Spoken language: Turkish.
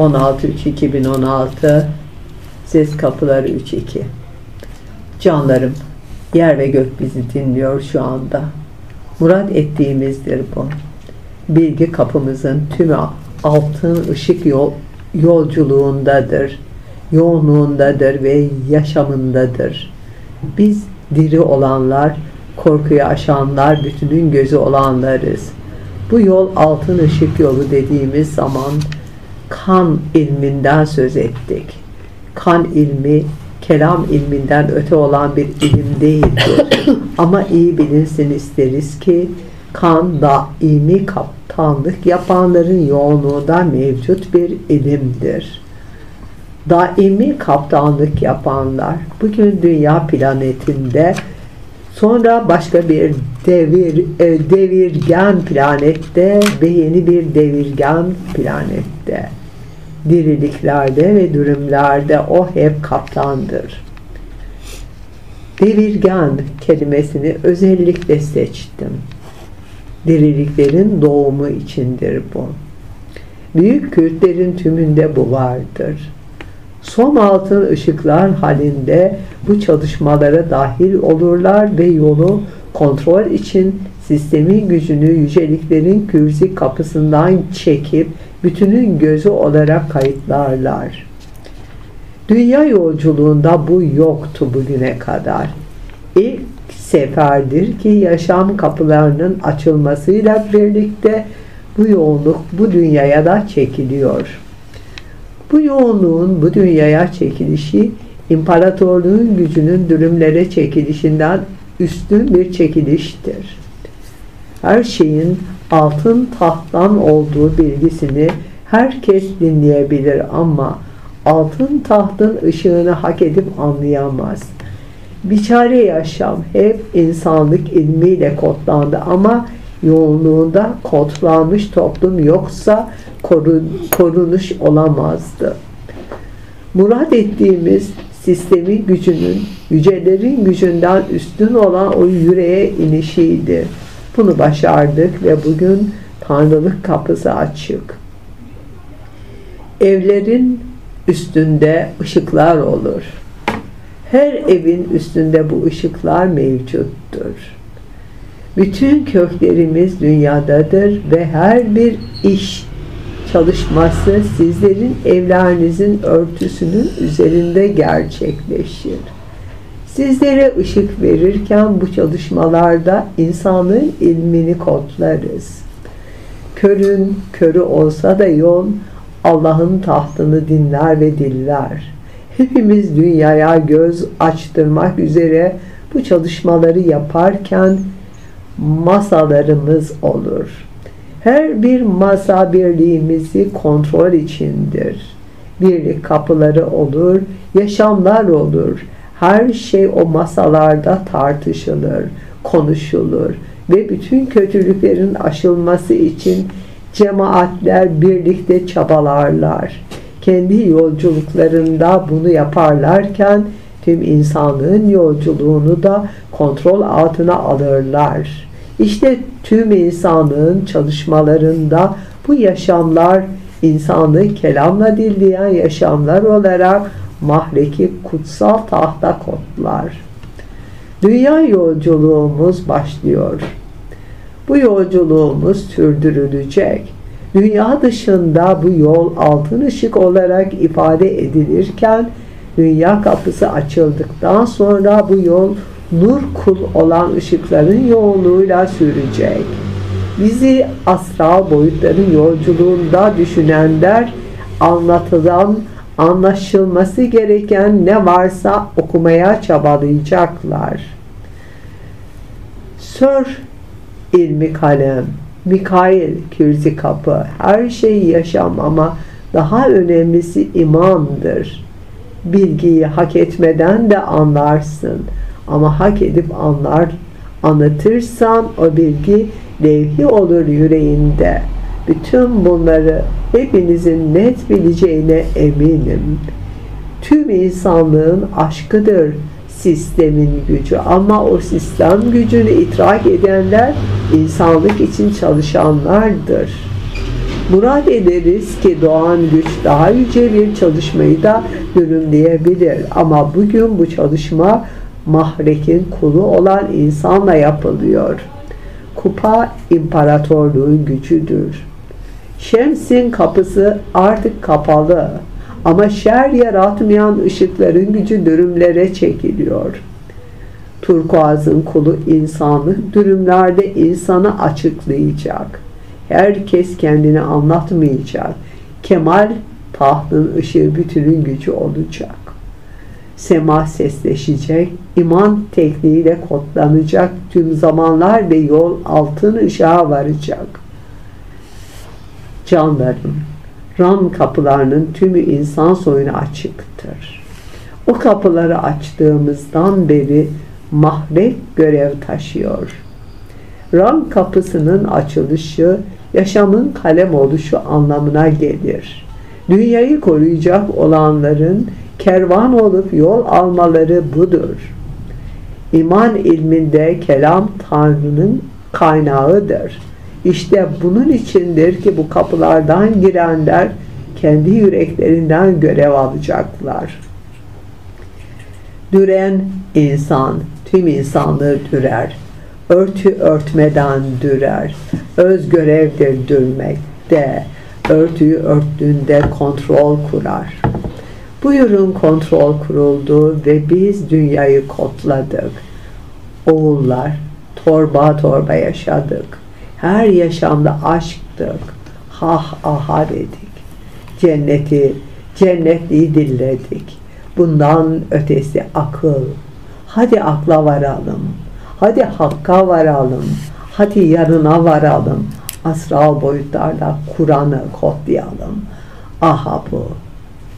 16-3-2016 Ses Kapıları 3-2 Canlarım, yer ve gök bizi dinliyor şu anda. Murat ettiğimizdir bu. Bilgi kapımızın tümü altın ışık yol, yolculuğundadır, yoğunluğundadır ve yaşamındadır. Biz diri olanlar, korkuyu aşanlar, bütünün gözü olanlarız. Bu yol altın ışık yolu dediğimiz zaman kan ilminden söz ettik. Kan ilmi kelam ilminden öte olan bir ilim değildir. Ama iyi bilinsin isteriz ki kan daimi kaptanlık yapanların yoğunluğunda mevcut bir ilimdir. Daimi kaptanlık yapanlar bugün dünya planetinde sonra başka bir devir e, devirgen planette ve yeni bir devirgen planette diriliklerde ve durumlarda o hep kaptandır. Devirgen kelimesini özellikle seçtim. Diriliklerin doğumu içindir bu. Büyük Kürtlerin tümünde bu vardır. Som altın ışıklar halinde bu çalışmalara dahil olurlar ve yolu kontrol için sistemin gücünü yüceliklerin kürzi kapısından çekip bütünün gözü olarak kayıtlarlar. Dünya yolculuğunda bu yoktu bugüne kadar. İlk seferdir ki yaşam kapılarının açılmasıyla birlikte bu yoğunluk bu dünyaya da çekiliyor. Bu yoğunluğun bu dünyaya çekilişi imparatorluğun gücünün dürümlere çekilişinden üstün bir çekiliştir. Her şeyin altın tahttan olduğu bilgisini herkes dinleyebilir ama altın tahtın ışığını hak edip anlayamaz. Biçare yaşam hep insanlık ilmiyle kodlandı ama yoğunluğunda kodlanmış toplum yoksa korun, korunuş olamazdı. Murat ettiğimiz sistemi gücünün, yücelerin gücünden üstün olan o yüreğe inişiydi. Bunu başardık ve bugün Tanrılık kapısı açık. Evlerin üstünde ışıklar olur. Her evin üstünde bu ışıklar mevcuttur. Bütün köklerimiz dünyadadır ve her bir iş çalışması sizlerin evlerinizin örtüsünün üzerinde gerçekleşir. Sizlere ışık verirken bu çalışmalarda insanın ilmini kodlarız. Körün körü olsa da yol Allah'ın tahtını dinler ve diller. Hepimiz dünyaya göz açtırmak üzere bu çalışmaları yaparken masalarımız olur. Her bir masa birliğimizi kontrol içindir. Birlik kapıları olur, yaşamlar olur. Her şey o masalarda tartışılır, konuşulur ve bütün kötülüklerin aşılması için cemaatler birlikte çabalarlar. Kendi yolculuklarında bunu yaparlarken tüm insanlığın yolculuğunu da kontrol altına alırlar. İşte tüm insanlığın çalışmalarında bu yaşamlar insanlığı kelamla dinleyen yaşamlar olarak mahreki kutsal tahta kodlar. Dünya yolculuğumuz başlıyor. Bu yolculuğumuz sürdürülecek. Dünya dışında bu yol altın ışık olarak ifade edilirken dünya kapısı açıldıktan sonra bu yol nur kul olan ışıkların yoğunluğuyla sürecek. Bizi astral boyutların yolculuğunda düşünenler anlatılan anlaşılması gereken ne varsa okumaya çabalayacaklar. Sir ilmi kalem, Mikail kürzi kapı, her şey yaşam ama daha önemlisi imandır. Bilgiyi hak etmeden de anlarsın ama hak edip anlar, anlatırsan o bilgi levhi olur yüreğinde. Bütün bunları hepinizin net bileceğine eminim. Tüm insanlığın aşkıdır sistemin gücü ama o sistem gücünü idrak edenler insanlık için çalışanlardır. Murad ederiz ki doğan güç daha yüce bir çalışmayı da dürümleyebilir. Ama bugün bu çalışma mahrekin kulu olan insanla yapılıyor. Kupa imparatorluğun gücüdür. Şems'in kapısı artık kapalı ama şer yaratmayan ışıkların gücü dürümlere çekiliyor. Turkuaz'ın kulu insanlık dürümlerde insanı açıklayacak. Herkes kendini anlatmayacak. Kemal tahtın ışığı bütünün gücü olacak. Sema sesleşecek, iman tekniğiyle kodlanacak tüm zamanlar ve yol altın ışığa varacak. Canlarım, Ram kapılarının tümü insan soyuna açıktır. O kapıları açtığımızdan beri mahrek görev taşıyor. Ram kapısının açılışı yaşamın kalem oluşu anlamına gelir. Dünyayı koruyacak olanların kervan olup yol almaları budur. İman ilminde kelam Tanrı'nın kaynağıdır. İşte bunun içindir ki bu kapılardan girenler kendi yüreklerinden görev alacaklar. Düren insan, tüm insanlığı dürer. Örtü örtmeden dürer. Öz görevdir dürmek de. Örtüyü örttüğünde kontrol kurar. Buyurun kontrol kuruldu ve biz dünyayı kodladık. Oğullar torba torba yaşadık. Her yaşamda aşktık. Hah aha dedik. Cenneti, cennetliği dilledik. Bundan ötesi akıl. Hadi akla varalım. Hadi hakka varalım. Hadi yarına varalım. Asral boyutlarla Kur'an'ı kodlayalım. Aha bu